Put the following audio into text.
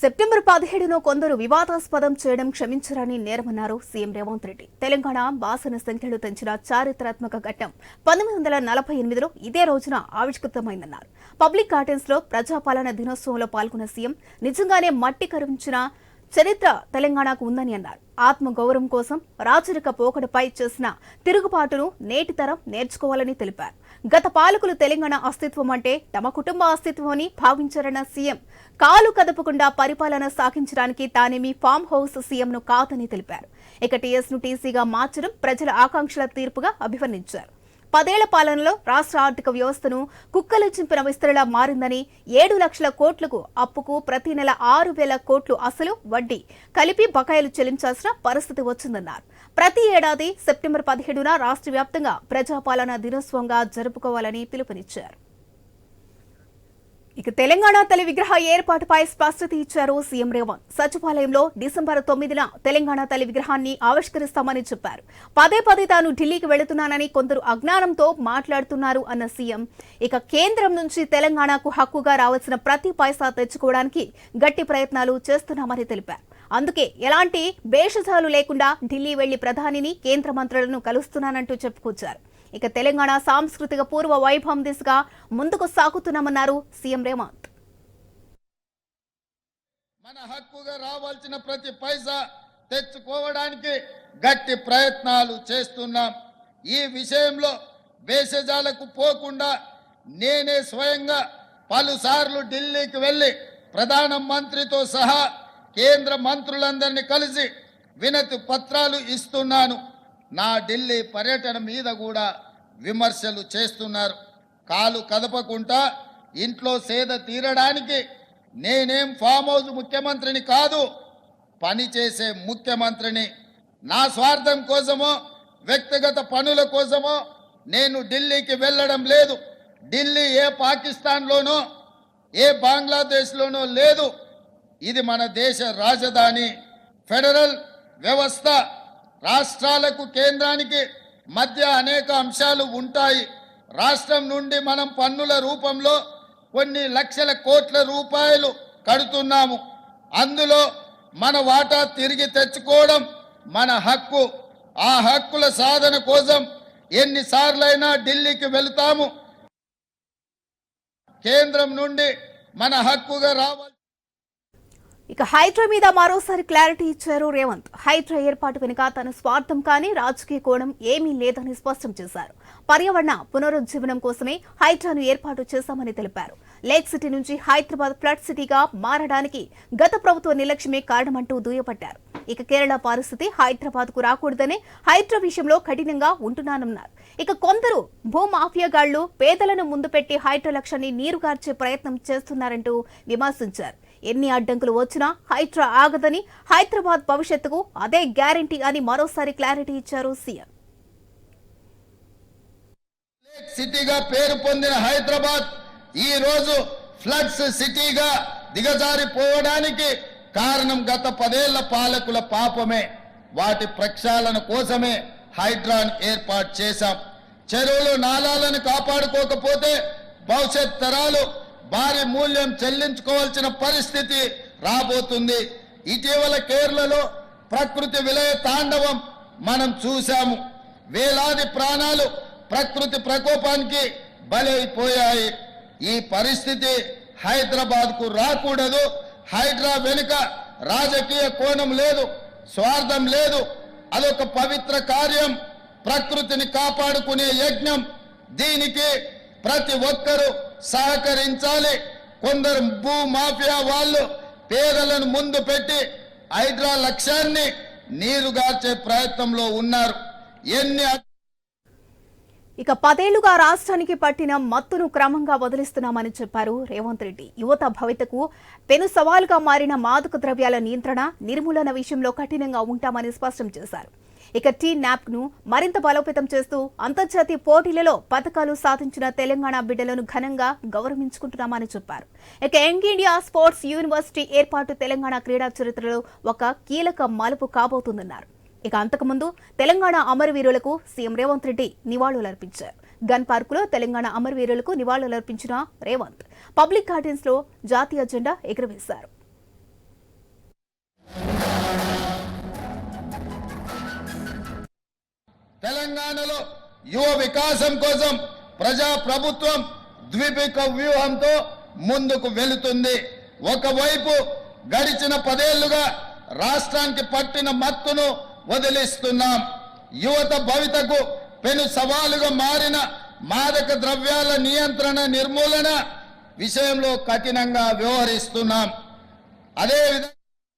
September పదిహేడును కొందరు వివాదాస్పదం చేయడం క్షమించరని నేరమన్నారు సీఎం రేవంత్ రెడ్డి. తెలంగాణ బాసన సంఖ్యలు తెంచిన చారిత్రాత్మక ఘట్టం పంతొమ్మిది వందల నలభై ఎనిమిదిలో ఇదే రోజున ఆవిష్కృతమైందన్నారు. పబ్లిక్ గార్డెన్స్లో ప్రజాపాలన దినోత్సవంలో పాల్గొన్న సీఎం నిజంగానే మట్టి కరువించిన చరిత్ర తెలంగాణకు ఉందని అన్నారు. ఆత్మగౌరవం కోసం రాచరిక పోకడపై చేసిన తిరుగుబాటును నేటి తరం నేర్చుకోవాలని తెలిపారు. గత పాలకులు తెలంగాణ అస్తిత్వం అంటే తమ కుటుంబ అస్తిత్వం అని భావించారన్న సీఎం. కాలు కదపకుండా పరిపాలన సాగించడానికి తానేమి ఫామ్ హౌస్ సీఎంను కాదని తెలిపారు. ఇక టీఎస్ను టీసీగా మార్చడం ప్రజల ఆకాంక్షల తీర్పుగా అభివర్ణించారు. పదేళ్ళ పాలనలో రాష్ట్ర ఆర్థిక వ్యవస్థను కుక్కలు చింపిన విస్తరణ మారిందని ఏడు లక్షల కోట్లకు అప్పుకు ప్రతి నెల ఆరు వేల కోట్లు అసలు వడ్డీ. కలిపి బకాయిలు చెల్లించాల్సిన పరిస్థితి వచ్చిందన్నారు. ప్రతి ఏడాది సెప్టెంబర్ పదిహేడున రాష్ట్ర వ్యాప్తంగా ప్రజాపాలన దినోత్సవంగా జరుపుకోవాలని పిలుపునిచ్చారు. ఇక తెలంగాణ తల్లి విగ్రహ ఏర్పాటుపై స్పష్టత ఇచ్చారు సీఎం రేవంత్. సచివాలయంలో డిసెంబర్ తొమ్మిదిన తెలంగాణ తల్లి విగ్రహాన్ని ఆవిష్కరిస్తామని చెప్పారు. పదే పదే తాను ఢిల్లీకి వెళుతున్నానని కొందరు అజ్ఞానంతో మాట్లాడుతున్నారు అన్న సీఎం. ఇక కేంద్రం నుంచి తెలంగాణకు హక్కుగా రావాల్సిన ప్రతి పైసా తెచ్చుకోవడానికి గట్టి ప్రయత్నాలు చేస్తున్నామని తెలిపారు. అందుకే ఎలాంటి భేషజాలు లేకుండా ఢిల్లీ వెళ్ళి ప్రధానిని కేంద్ర మంత్రులను కలుస్తున్నానంటూ చెప్పుకొచ్చారు. ఇక తెలంగాణ సాంస్కృతిక పూర్వ వైభవం దిశగా ముందుకు సాగుతున్నామన్నారు సీఎం రేవంత్. మన హక్కుగా రావాల్సిన ప్రతి పైసా తెచ్చుకోవడానికి గట్టి ప్రయత్నాలు చేస్తున్నాం. ఈ విషయంలో వేషజాలకు పోకుండా నేనే స్వయంగా పలుసార్లు ఢిల్లీకి వెళ్ళి ప్రధాన మంత్రితో సహా కేంద్ర మంత్రులందరినీ కలిసి వినతి పత్రాలు ఇస్తున్నాను. నా ఢిల్లీ పర్యటన మీద కూడా విమర్శలు చేస్తున్నారు. కాలు కదపకుండా ఇంట్లో సేద తీరడానికి నేనేం ఫామ్ హౌస్ ముఖ్యమంత్రిని కాదు పనిచేసే ముఖ్యమంత్రిని. నా స్వార్థం కోసమో వ్యక్తిగత పనుల కోసమో నేను ఢిల్లీకి వెళ్ళడం లేదు. ఢిల్లీ ఏ పాకిస్తాన్లోనో ఏ బంగ్లాదేశ్లోనో లేదు. ఇది మన దేశ రాజధాని. ఫెడరల్ వ్యవస్థ రాష్ట్రాలకు కేంద్రానికి మధ్య అనేక అంశాలు ఉంటాయి. రాష్ట్రం నుండి మనం పన్నుల రూపంలో కొన్ని లక్షల కోట్ల రూపాయలు కడుతున్నాము. అందులో మన వాటా తిరిగి తెచ్చుకోవడం మన హక్కు. ఆ హక్కుల సాధన కోసం ఎన్నిసార్లైనా ఢిల్లీకి వెళతాము. కేంద్రం నుండి మన హక్కుగా రావాలి. ఇక హైడ్రా మీద మరోసారి క్లారిటీ ఇచ్చారు రేవంత్. హైడ్రా ఏర్పాటు వెనుక తన స్వార్థం కానీ రాజకీయ కోణం ఏమీ లేదని స్పష్టం చేశారు. పర్యావరణ పునరుజ్జీవనం కోసమే హైడ్రాను ఏర్పాటు చేశామని తెలిపారు. లేక్ సిటీ నుంచి హైదరాబాద్ ఫ్లడ్ సిటీగా మారడానికి గత ప్రభుత్వ నిర్లక్ష్యమే కారణమంటూ దుయ్యపట్టారు ఇక కేరళ పరిస్థితి హైదరాబాద్కు రాకూడదనే హైడ్రా విషయంలో కఠినంగా ఉంటున్నానన్నారు. ఇక కొందరు భూమాఫియాగాళ్ళు పేదలను ముందు పెట్టి హైడ్రా లక్ష్యాన్ని నీరుగార్చే ప్రయత్నం చేస్తున్నారంటూ విమర్శించారు. ఎన్ని అడ్డంకులు వచ్చినా హైడ్రా ఆగదని హైదరాబాద్ భవిష్యత్తుకు అదే గ్యారంటీ అని మరోసారి క్లారిటీ ఇచ్చారు సీఎం. సిటీగా పేరు పొందిన హైదరాబాద్ ఈ రోజు ఫ్లడ్స్ సిటీగా దిగజారిపోవడానికి కారణం గత పదేళ్ళ పాలకుల పాపమే. వాటి ప్రక్షాళన కోసమే హైడ్రాన్ ఏర్పాటు చేశాం. చెరువులు నాలాలను కాపాడుకోకపోతే భవిష్యత్ తరాలు భారీ మూల్యం చెల్లించుకోవాల్సిన పరిస్థితి రాబోతుంది. ఇటీవల కేరళలో ప్రకృతి విలయ తాండవం మనం చూశాము. వేలాది ప్రాణాలు ప్రకృతి ప్రకోపానికి బలైపోయాయి. ఈ పరిస్థితి హైదరాబాద్కు రాకూడదు. హైడ్రా వెనుక రాజకీయ కోణం లేదు స్వార్థం లేదు. అదొక పవిత్ర కార్యం. ప్రకృతిని కాపాడుకునే యజ్ఞం. దీనికి ప్రతి ఒక్కరూ సహకరించాలి. కొందరు భూ మాఫియా వాళ్ళు పేదలను ముందు పెట్టి హైడ్రా లక్ష్యాన్ని నీరుగార్చే ప్రయత్నంలో ఉన్నారు. ఎన్ని ఇక పదేళ్ళుగా రాష్ట్రానికి పట్టిన మత్తును క్రమంగా వదిలిస్తున్నామని చెప్పారు రేవంత్ రెడ్డి. యువత భవితకు పెను సవాలుగా మారిన మాదక ద్రవ్యాల నియంత్రణ నిర్మూలన విషయంలో కఠినంగా ఉంటామని స్పష్టం చేశారు. ఇక టీ నాప్ను మరింత బలోపేతం చేస్తూ అంతర్జాతీయ పోటీలలో పథకాలు సాధించిన తెలంగాణ బిడ్డలను ఘనంగా గౌరవించుకుంటున్నామని చెప్పారు. ఇక యంగ్ ఇండియా స్పోర్ట్స్ యూనివర్సిటీ ఏర్పాటు తెలంగాణ క్రీడా చరిత్రలో ఒక కీలక మలుపు కాబోతుందన్నారు. ఇక అంతకుముందు తెలంగాణ అమరవీరులకు సీఎం రేవంత్ రెడ్డి నివాళులర్పించారు. గన్ పార్కులో తెలంగాణ అమరవీరులకు నివాళులర్పించిన రేవంత్. పబ్లిక్ గార్డెన్స్లో జాతీయ జెండా ఎగురవేశారు. తెలంగాణలో యువ వికాసం కోసం ప్రజా ప్రభుత్వం ద్విపిక వ్యూహంతో ముందుకు వెళుతుంది. ఒకవైపు గడిచిన పదేళ్ళుగా రాష్ట్రానికి పట్టిన మత్తును వదిలిస్తున్నాం. యువత భవితకు పెను సవాలుగా మారిన మాదక ద్రవ్యాల నియంత్రణ నిర్మూలన విషయంలో కఠినంగా వ్యవహరిస్తున్నాం. అదేవిధంగా